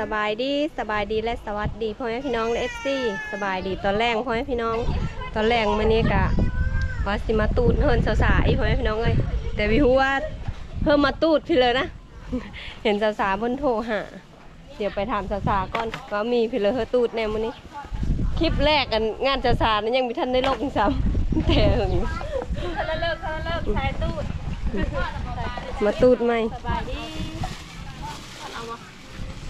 สบายดีสบายดีและสวัสดีพ่อแม่พี่น้องและเอฟซีสบายดีตอนแรกพ่อแม่พี่น้อง ตอนแรกมื้อนี้กะว่าสิมาตูดเฮินสาวๆอีพ่อแม่พี่น้องเอ้ยแต่วิฮูว่าเพิ่มมาตูดพี่เลยนะ เห็นสาวๆเพิ่นโทรหาเดี๋ยวไปถามสาวๆก่อนว่ามีพี่เลยเฮอตูดแน่มื้อนี้ คลิปแรกกันงานสาวๆนั้นยังมีท่านได้ลงซ้ำแต่หึงเขาเลิกเขาเลิกชายตูดมาตูดไหมสบายดีเอามา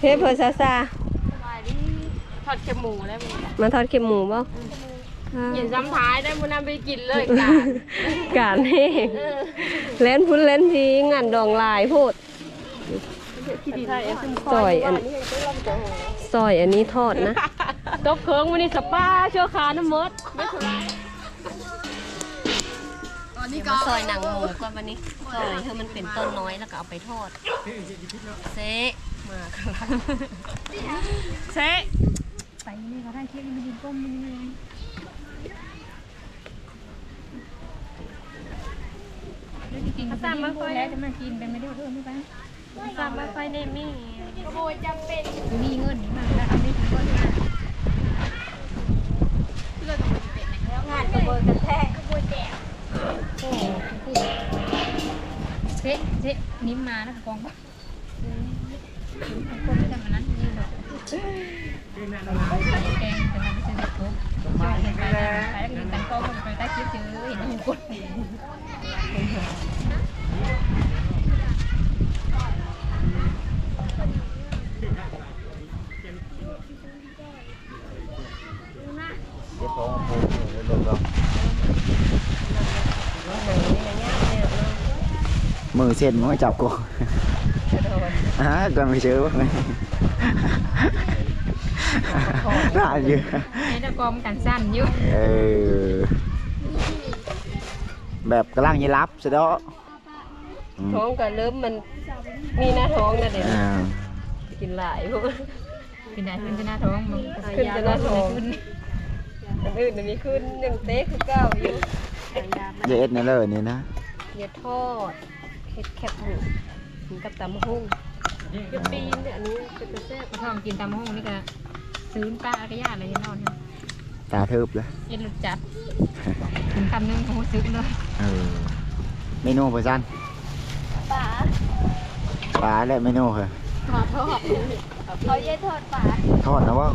เฮ้ยเพิ่นซาซาสบายดีทอดเค็มหมูได้ไหมมาทอดเค็มหมูบ่เห็นซ้ำท้ายได้มุนำไปกินเลยกันการเฮ้เล่นพุ่นเล่นทีงานดองลายโพดซอยอันซอยอันนี้ทอดนะตกเคิงวันนี้สปาเชื่อขาน้ำมดไม่สบายซอยหนังหมูก่อนวันนี้ซอยให้มันเป็นต้นน้อยแล้วก็เอาไปทอดเซะ มาครับเซ่ไปนี่เขาได้เค้กมันยินก้มมันยังแล้วจริงๆเขาตั้งมาคอยแล้วจะมากินไปไม่ได้เพิ่มไม่ไปซ้ำไม่ค่อยได้มีมีเงินมาแล้วเอาไม่ถึงก้นมาโอ้โหเจ๊เจ๊นิ้มมาแล้วกองปะคนที่ทำอันนั้นนี่แบบแกงแต่มันไม่ใช่เด็กปุ๊บไปแล้วไปแล้วกินกันก็ไปใต้คลิปเจอเห็นหูกดเจ็บท้องผูกเลยลงก็มือเส้น มือจับกู ฮะก่อนไปเจอวะน่าอยู่ให้ตะกอมกันสั้นอยู่เออแบบกำลังยีรับซะเด้ออืมท้องก็เริ่มมันมีหน้าท้องนะเด็กอ่ากินหลายพวกเป็นได้ขึ้นจะหน้าท้องมึงขึ้นจะหน้าท้องขึ้นอันอื่นอันนี้ขึ้นยังเต๊ะคือเก้าอยู่เยเอ็ดนี่เลยนี่นะเนื้อทอดเห็ดแคบหมูกินกับตำหุ่ง เปรี้ยวปีนเนี่ยอันนี้เป็นตัวแซ่บท้องกินตามห้องนี่ก็ซื้อป้าก็ยากเลยนอนเนี่ยตาทึบเลยเย็นหลุดจัดถึงคำนึงของซื้อเลยเออเมนูเพื่อนปลาปลาและเมนูเหรอขอโทษเขาเย็นทอดปลาทอดนะว่า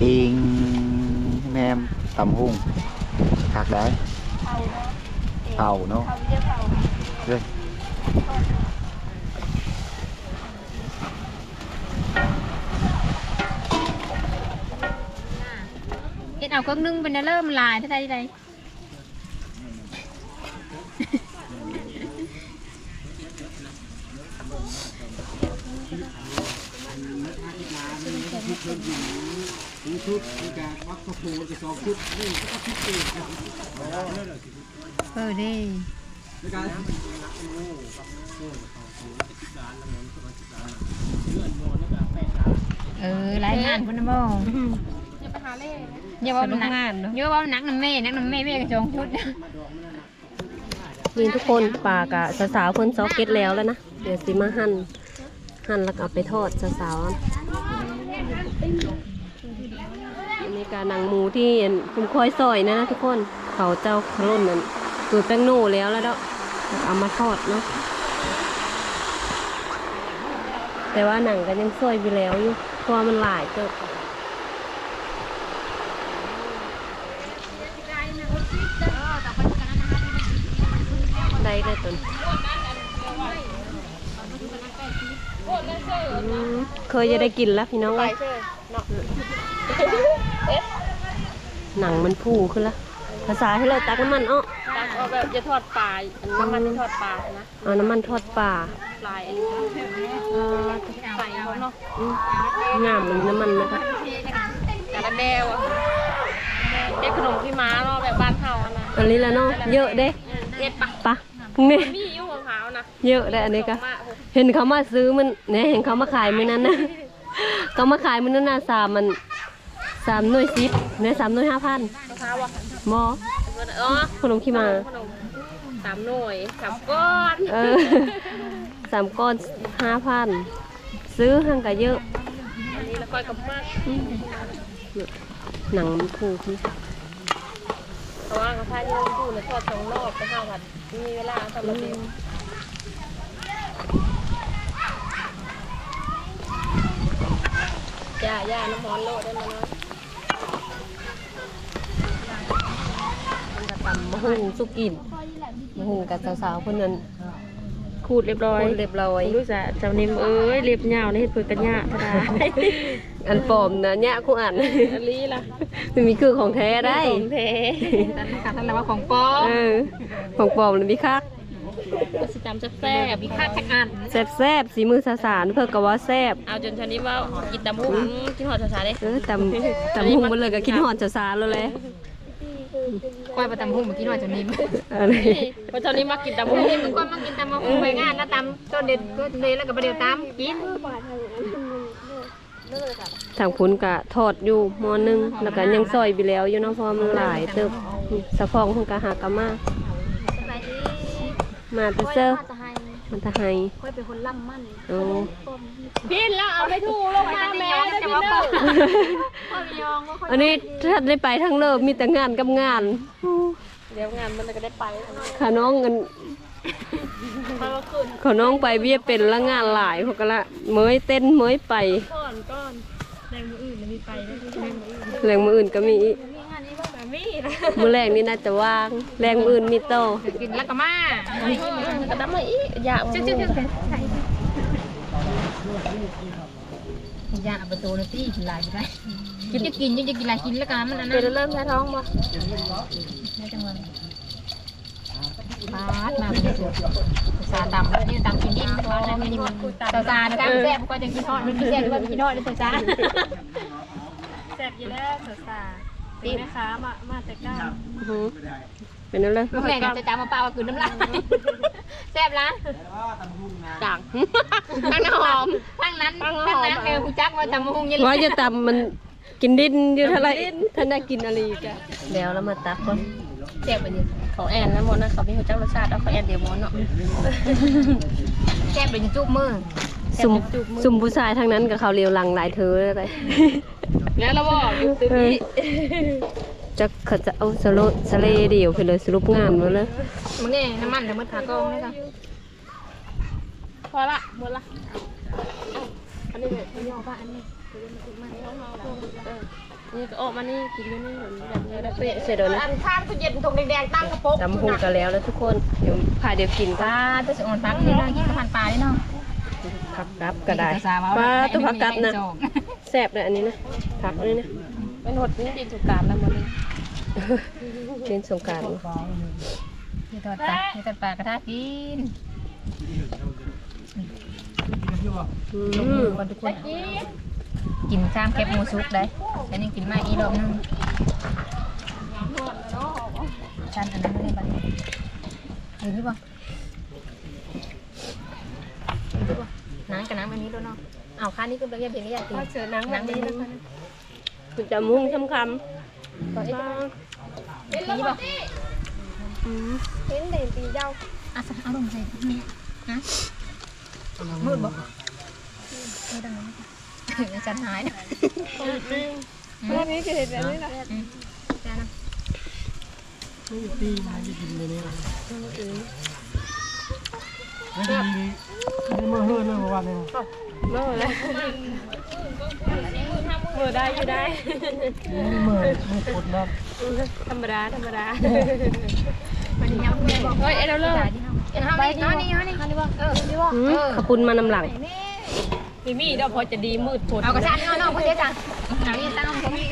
ปิงแหนมตำหุ่งผักได้เผาเนาะเขาเย็นเผา เฮ้ยเอ็ดเอาเครื่องนึ่งเป็นเริ่มลายที่ใดที่ใดชุดมีการวัดข้าวโพดจะสองชุดนี่ก็ชุดเองครับเออดิ ในการเออรายงานคนนะบ่อย่าไปหาเล่อย่าว่ามันหนักอย่าว่ามันนักน้ำแม่นักน้ำแม่แม่กระจงชุดนี่ทุกคนปากะสาวๆเพิ่นซอกเก็ตแล้วแล้วนะเดี๋ยวสิมาหั่นหั่นแล้วก็เอาไปทอดสาวๆอันนี้กาหนังหมูที่คุณคอยซอยนะนะทุกคนเขาเจ้าขลุ่นนั่นตูดแป้งโน่แล้วแล้วเด้อ เอามาทอดเนาะแต่ว่าหนังก็ยังซอยไปแล้วอยู่เพราะว่ามันหลายเกิดได้เลยตนอืมเคยจะได้กินแล้วพี่น้องไปเอ้ยเชื่อเนาะหนังมันผูขึ้นละภาษาให้เราตักน้ำมันอ้อตัก เอาแบบจะทอดปลาอันน้ำมันที่ทอดปลานะเอาน้ำมันทอดปลาปลายอันนี้เออใส่เขาเนาะอืมงามมันน้ำมันนะคะแต่ละแนวอะเด็กขนมพี่ม้าเนาะแบบบ้านเฮาอะนะอันนี้ละเนาะเยอะเด้เฮ็ดปะปะนี่มีอยู่ของเขานะเยอะเลยอันนี้ก็มาเห็นเขามาซื้อมันเนี่ยเห็นเขามาขายมื้อนั้นนะเขามาขายมื้อนั้นน่ะสามมันสามหน่วยสิบเนี่ยสามหน่วยห้าพันมะพร้าวอ่ะหมออ๋อขนมขี้มา ขนมสามหน่วยสามก้อนเออสามก้อนห้าพันซื้อห่างกันเยอะอันนี้แล้วก้อยกับมากหนังมันถูกนี่เพราะว่ากระเพาะยืนพูดในทอดสองรอบกระเพราผัดมีเวลาทำระเบียบย่าย่าน้ำร้อนโลดได้ไหมเนาะ มัน ก็ตำมะฮุ่งสุกินมะฮุ่งกับสาวๆคนนั้นขูดเรียบร้อยคนเรียบร้อยรู้จักจำนิ่มเอ้ยเรียบยาวนี่เห็ดเผือกกันยะพอดาอันปลอมนะเนี่ยคู่อ่านอันนี้ล่ะมันมีคือของแท้ได้ของแท้การท่านเราว่าของปลอมเออของปลอมเลยมีคักก็สิจำแซ่บมีค่าจักอันแซ่บแซ่บๆสีมือสาสารเพื่อกะว่าแซ่บๆเอาจนชนิดว่ากินตำหุ้งกินหอดชาๆเด้เออตำตำหุ่งมาเลยก็คิดหอนจะซาแล้วแหละ ก้อยประตำหุ่งเมื่อกี้หน่อยจนนิ่มอะไรเพราะชนิดมากินตำหุ้งนี่มันก้อยมากินตำมะฮุงไปงานแล้วตำต้นเด็ดต้นเด็ดแล้วก็ประเดี๋ยวตำกินทางพุ้นกะทอดอยู่หมอหนึงแล้วก็ยังซอยไปแล้วอยู่เน้องพอมันหลายเติบสะพองเพิ่นก็หากะมามาแตะเซอร์ มันตะไห้ก้อยเป็นคนล่ำมั่นโอ้พินแล้วเอาไปถูลงมาแม่ได้พินเด้อก้อยยองก็อันนี้ถ้าได้ไปทั้งเลิกมีแต่งานกับงาน เดี๋ยวงานมันก็ได้ไปขาน้องเงินเพราะว่าคืนขาน้องไปเบี้ยเป็นละงานหลายเขาก็ละเมยเต้นเมยไปก่อนก่อนแรงมืออื่นมีไปแล้วที่แรงมืออื่นแรงมืออื่นก็มีอีกแบบนี้นะ มือแรงนี่น่าจะว่าง แรงมืออื่นมีโตกินแล้วก็มากระดับมาอีกอยากจึ๊กจึ๊กจึ๊กยาประตูเลยพี่กินลายไปกินจะกินยังจะกินลายกินแล้วกันมันอันนั้เป็นนเริ่มแพ้ท้องบ่น่าจะมันปาดมาเป็นสุดซาตำนี่ตำกินดิ้นพอนะนี่มันซาซานะครับแซ่บก็จะกินทอดมันกินแซ่บด้วยกินทอดด้วยซาซาแซ่บยี่แล้วสสา ตีแม่ค้ามามาแต่ก้าอื้อหือเป็นนั่นเลยแม่จะจำมาเปล่าว่าคืนน้ำลายแซ่บละด่างตั้งน้ำหอมทั้งนั้นทั้งนั้นเออกูจักว่าจำมาหุงยันว่าจะตำมันกินดินอยู่เท่าไหรท่านได้กินอะไรอีกอะแล้วแล้วมาตักก่อนแซ่บไปดิของแอนนะหมดนะเขาเป็นหัวจักรสชาติแล้วของแอนเดียวหมดเนาะแซ่บไปจุ๊บมือซุ่มซุ่มผู้ชายทางนั้นกับเขาเลียวหลังหลายเธออะไร แล้วเราบอกอยู่ตึกเออนี้จะเขาจะเอาสโลสเลเดียวไปเลยสรุปงานมาเลยมึงเนี่ยน้ำมันแต่มันขากองนี่ค่ะพอละหมดละอันนี้เนี่ยย่อบ้านนี่นี่ก็ออกมานี่กินอยู่นี่เหมือนแบบนี้แล้วเปะเสร็จแล้วนะอันข้างตู้เย็นถุงแดงๆตั้งกระปุกตำหุงกันแล้วแล้วทุกคนเดี๋ยวพาเดี๋ยวกินปก็ลาตัวสอ่อนปลาที่นั่งกินกับพันปลาได้เนาะ ผักกับก็ได้ปลาตัวผักกับนะแซ่บเลยอันนี้นะผักอันนี้นะเป็นหดนี่ดินสุการแล้วหมดเลยเล่นสงกรารนี่ทอดปลานี่ทอดปลากระทะกินอืมก่อนทุกคนกินชามแคบหมูซุปได้ฉันยังกินมาอีกรอบนึงฉันอันนั้นไม่ได้บันเห็นหรือเปล่าเนหรือเปล่าน้ำกับน้ำอันนี้ด้วยเนาะเอาค่านี้ก็ไปเรียบเพียงนี้อย่าตีเจอนังแบบน้ำอันนี้นี้นะนะคะคุณจะมุ่งคำคก็เอ๊ะำนี่ป่ะอืมเห็นเด่นตีเจ้าอะสักเอาลงใส่นี่นะมืดบ่ไม่ดังนะฉันหายนะเรื่องนี้จะเห็นแบบนี้นะอืมแค่นั้นตีมาจะกินเลยเนี่ยไม่ดี นี่มาเฮือนเลยเมื่อวานเนี่ยเมื่อไรเมื่อได้อยู่ได้เมื่อเมื่อปวดนัดธรรมดาธรรมดาเฮ้ยเอ็ดเอาเลิกเอ็นห้านี่ห้านี่นี่ห้านี่บ่เออนี่บ่อืมขาวปุนมานำหลังมีมีเดี๋ยวพอจะดีมืดฝนเอากระชากนี่เอาน้องเพื่อนเจ๊จังเอานี่ตั้งผมมี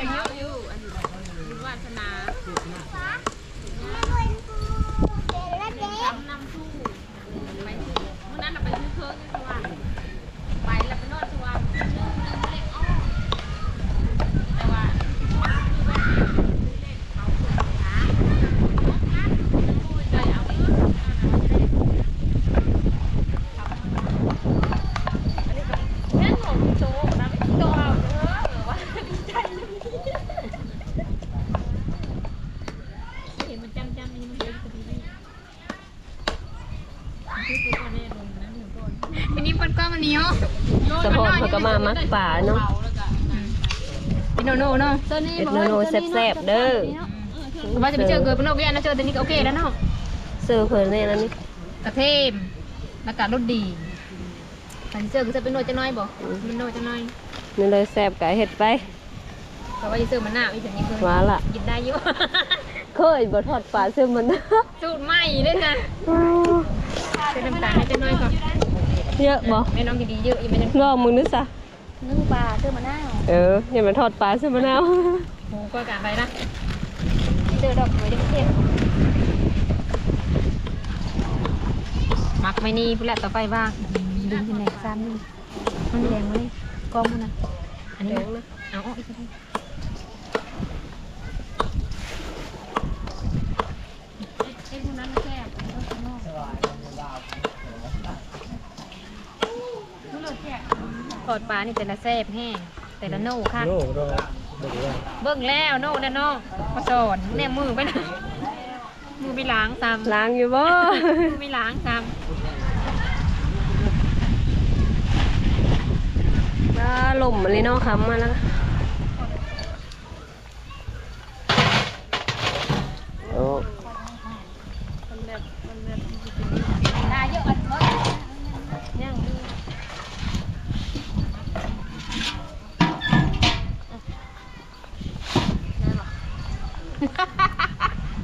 ทีนี้เพิ่นก็มาเนียวสะพอนเพิ่นก็มามักป่าเนาะพี่โนโน่เนาะพี่เอ็ดโนโน่แซ่บๆเด้อว่าจะไปเจอเกิดเป็นโอกแย่นะเจอแต่นี่ก็โอเคแล้วเนาะเซอร์เพิ่นแล้วนี่กระเทมอากาศรถดีขันเจอก็จะเป็นโนจะน้อยบ่เป็นโนจะน้อยนี่เลยแซ่บกะเห็ดไปแต่ว่าจะเจอมันหน้าอีกอย่างนี้คือว้าละกินได้เยอะเคยบ่ทอดฝาเสื้อมันสูตรใหม่เลยนะ เป็นน้ำตาลให้จะน้อยก่อนเยอะบ่แม่น้องกินดีเยอะอีกมันยังลองมึงนึกซะนึ่งปลาซื้อมันหน้าเอออย่ามาทอดปลาซึ่งมะนาวหมูก็การไปนะเจอดอกไม้เด็กเทศมักไม่นี่ผู้แหละต่อไปบ้างดึงที่ไหนซ้ำนี่มันแดงเลยกองมันนะอันนี้นะเอาออกอีกที ทอดปลานี่แต่ละแซ่บแห้งแต่ละโน่ค่ะโน่ก็บ่ได้เบิ่งแล้วโน่นะน้องมาสอนแน่มือไปนะมือไปล้างซ้ำล้างอยู่บ่มือไปล้างซ้ถ้าลมมาเลยเนาะค้ำมาแล้ว โอ้ำตาเยอะอันเบิดย่างดู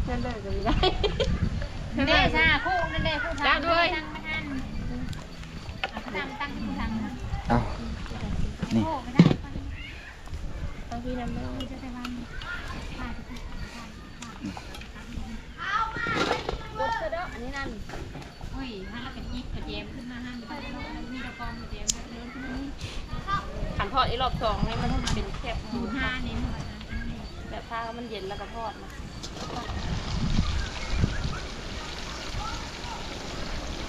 นั่นเด้ซ่าคู่นั่นเด้คู่ทางด้วย เอ้านี่ อุ้ยถ้าเราเป็นยิบกระเจม ขึ้นมาห้ามมีตะกองกระเจมเดินขึ้นมานี่ขันทอดอีรอบสองนี่มันเป็นแคบหมูห้านี่แบบถ้ามันเย็นแล้วก็ทอดนะ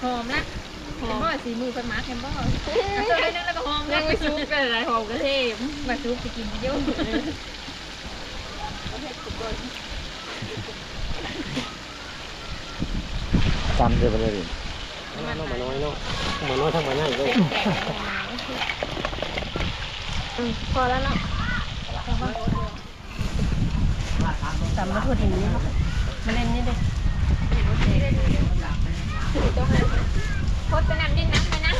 หอมละหอมบ่ สีมือคนมาร์คเห็นบ่เอาไปนั่นแล้วก็หอมยังไม่ซุปเป็นอะไรหอมกระเทียมมาซุปไปกินเยอะจำเลยวไปเลยมาน้อยเนาะมาน้อยทั้งมาง่ายเลยพอแล้วเนาะสามมาพูดถึงนี้เนาะมาเล่นนี่เดิ พดไปน้ำดินน้ำไปนะ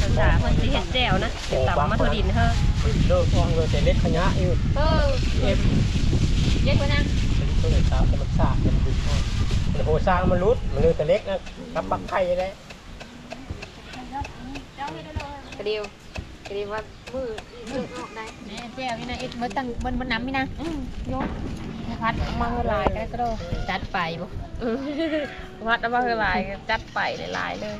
ภาษาคนสิเห็ดแจ่วนะเดี๋ยวตำมาถั่วดินเฮ้อเลิกฟังเลยแต่เล็กขยะอยู่เออเอ็มเย็นกว่านะเป็นตัวตามแต่มันสากมันดึงมันโหสร้างมันรุดมันเลยแต่เล็กนะกับปักไข่ได้กระเดียวกระเดียวว่ามือมือออกได้แม่แจ้วนี่นะเอ็ดมันตั้งบนบนน้ำนี่นะยก พัดมาเท่าไรก็ได้ก็ได้จัดไปบ่วัดเอามาคือลายจัดไปหลายๆเลย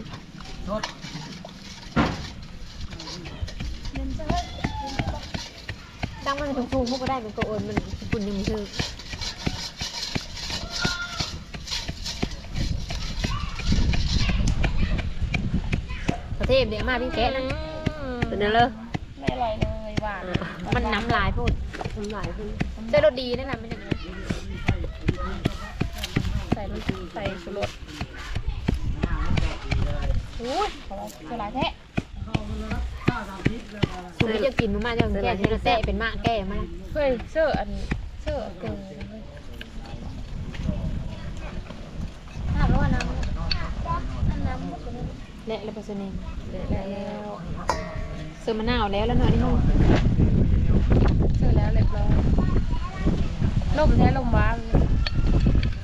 ตั้งมันสูงๆพวกก็ได้มันก็โอนมันปุ่นยังชื่อประเทศเดี๋ยวมาพี่แกะนะเป็นเด้อเลยไม่อร่อยเลยหวานมันน้ำลายพูดทำหลายขึ้นเจอรสดีนั่นแหละมันอย่างนี้ใส่น้ำใส่ชูรสอุ้ยเท่าไรแท้สูตรจะกินมันมาจากแก่ที่เราแตะเป็นมากแก่มาเฮ้ยเสื้ออันเสื้อเกินถามว่าน้ำเละเลยปะเสน่ห์แล้วเสื้อมะนาวแล้วแล้วหน่อยนี่นู่นเสื้อแล้วเรียบร้อยลมแท้ลมว้า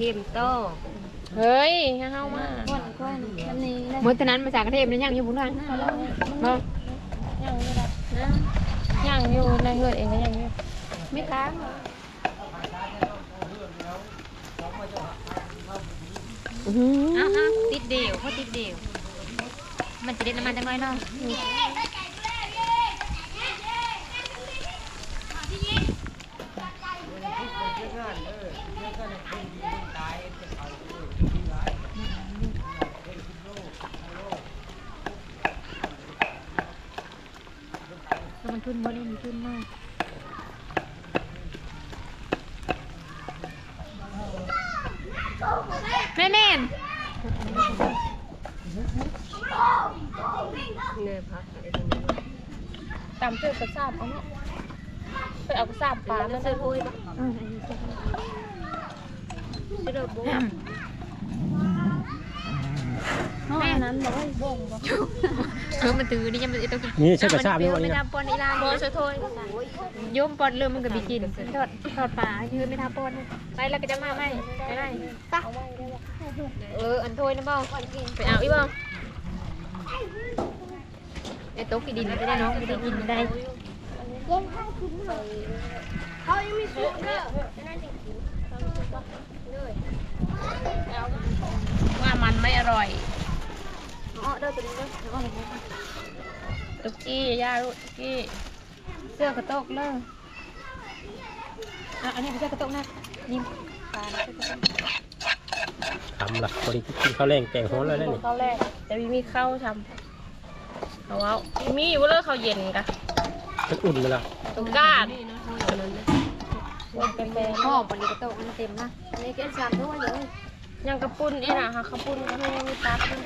เทียมโตเฮ้ยเข้ามาเมื่อตอนนั้นมาจากกรุงเทพนั่นยังอยู่บุญวันมายังอยู่นะยังอยู่ในเงินเองก็ยังอยู่ไม่ค้างอ้าวติดเดียวเขาติดเดียวมันจะเด็ดน้ำมันจังเลยเนาะ บ่ได้มีขึ้นมากแม่แม่นเนี่ยพักตำเสื้อกระซาบเอาเนาะไปเอากระซาบปลาแล้แล้ววซื้อพุ้ยปะซื้อดอกบัวแม่นั้นบอกว่าบ่งบ่ เออมันตื้อนี่ยังมันต้องกินนี่ใช่กระชาบนี่วันไม่นี้นะทำปอนอีลานโมชะโทยโยมปอนเริ่มมันก็มีกินทอดทอดปลายืนไม่ทำปอนไปแล้วก็จะมาไหมไปไหมปะเอออันโทยนะบ่ไปเอาอีบ่ไอ้โต๊ะกินดินไม่ได้น้องไม่ได้กินไม่ได้ว่ามันไม่อร่อย อ๋อเด้อตัวนี้เด้อตุ๊กกี้ย่าลูกตุ๊กกี้เสื้อกระโตกเลยอะอันนี้เป็นเสื้อกระโตกนะนี่ปลาเสื้อกระโตกทำละพอดีกินข้าวแรงแกงฮ้อนแล้วนี่ข้าวแรกแต่มีมีข้าวทำเอาเอามีอยู่เลยข้าวเย็นกะมันอุ่นเลยล่ะตุ๊กก้าเป็นแบงหอมวันนี้กระโตกมันเต็มนะอันนี้ก็สามด้วยเลยยังกระปุ้นนี่นะค่ะกระปุ้นก็ให้มีตับด้วย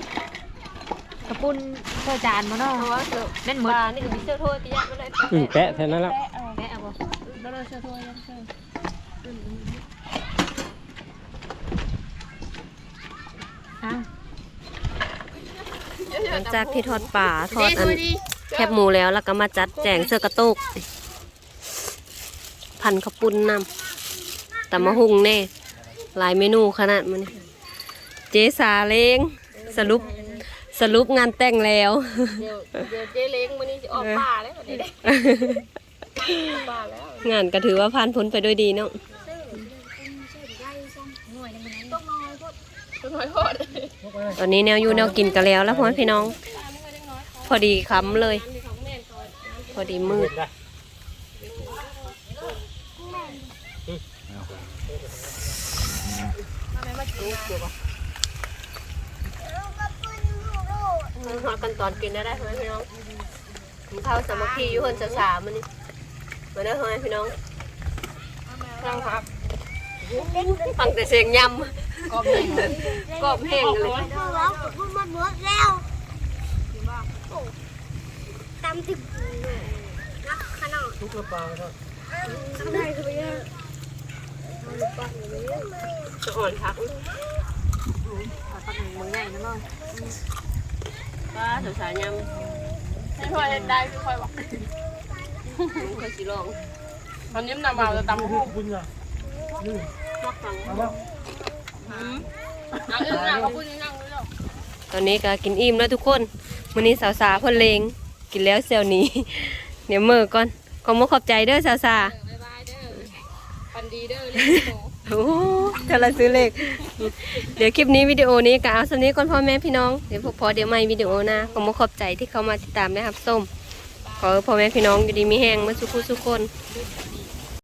กระปุ้นเสื้อจานมาเนาะเพราะว่าเสือแม่นหมปดลานี่ก็มีเสื้อโทษตียะไม่ได้อืมแปะแค่นั้นละแปะเอาแม่เอาบ่แล้วเราเชื่อถ้วยยังเชื่ออ้าวหลังจากที่ทอดปลาทอดอันแคบหมูแล้วแล้วก็มาจัดแจงเสื้อกระโตกพันข้าวปุ้นนำแต่มาหุงแน่ หลายเมนูขนาดมันนี่เจสาเลงสรุป สรุปงานแต่งแล้ว เดี๋ยวเดี๋ยวเจ๊เล้งวันนี้จะออกป่าแล้วเดี๋ยวได้ป่าแล้วงานก็ถือว่าผ่านพ้นไปด้วยดีเนาะต้นหอยทอดตอนนี้แนวอยู่แนวกินกันแล้วแล้วพ่อแม่พี่น้อง พอดีคำเลย พอดีมืด หากันตอนกินได้ได้พ่อแม่พี่น้องกินข้าวสามัคคีอยู่คนสาๆมันนี่มาได้อพ่อแม่พี่น้องนั่งครับฟังแต่เสียงยำกรอบแห้งกรอบแห้งกันเลยทุกกระปังก็จะอ่อนพักปักหนึ่งมือใหญ่นะเนาะ ป้าสาวๆยำพี่พลอยเห็นได้พี่พลอยบอกมันเคยสิลองตอนนี้นำมาจะตำหูบุญอะมักฟังเอาบ่นั่งอื่นนั่งเขาพูดนั่งด้วยตอนนี้ก็กินอิ่มแล้วทุกคนวันนี้สาวสาเพิ่นเลงกินแล้วเซลนี้เดี๋ยวมือก่อนขอมขอบใจเด้อสาวสาบ๊ายบายเด้อปันดีเด้อเล่น โตโอ้เราซื้อเลข เดี๋ยวคลิปนี้วิดีโอนี้ก็เอาสำนี้ก่อนพ่อแม่พี่น้อง เดี๋ยวพวกพอเดี๋ยวไม่วิดีโอหนะขอมขอบใจที่เข้ามาติดตามนะครับส้ม ขอพ่อแม่พี่น้องอยู่ดีมีแห้งมาสุขุสุกคน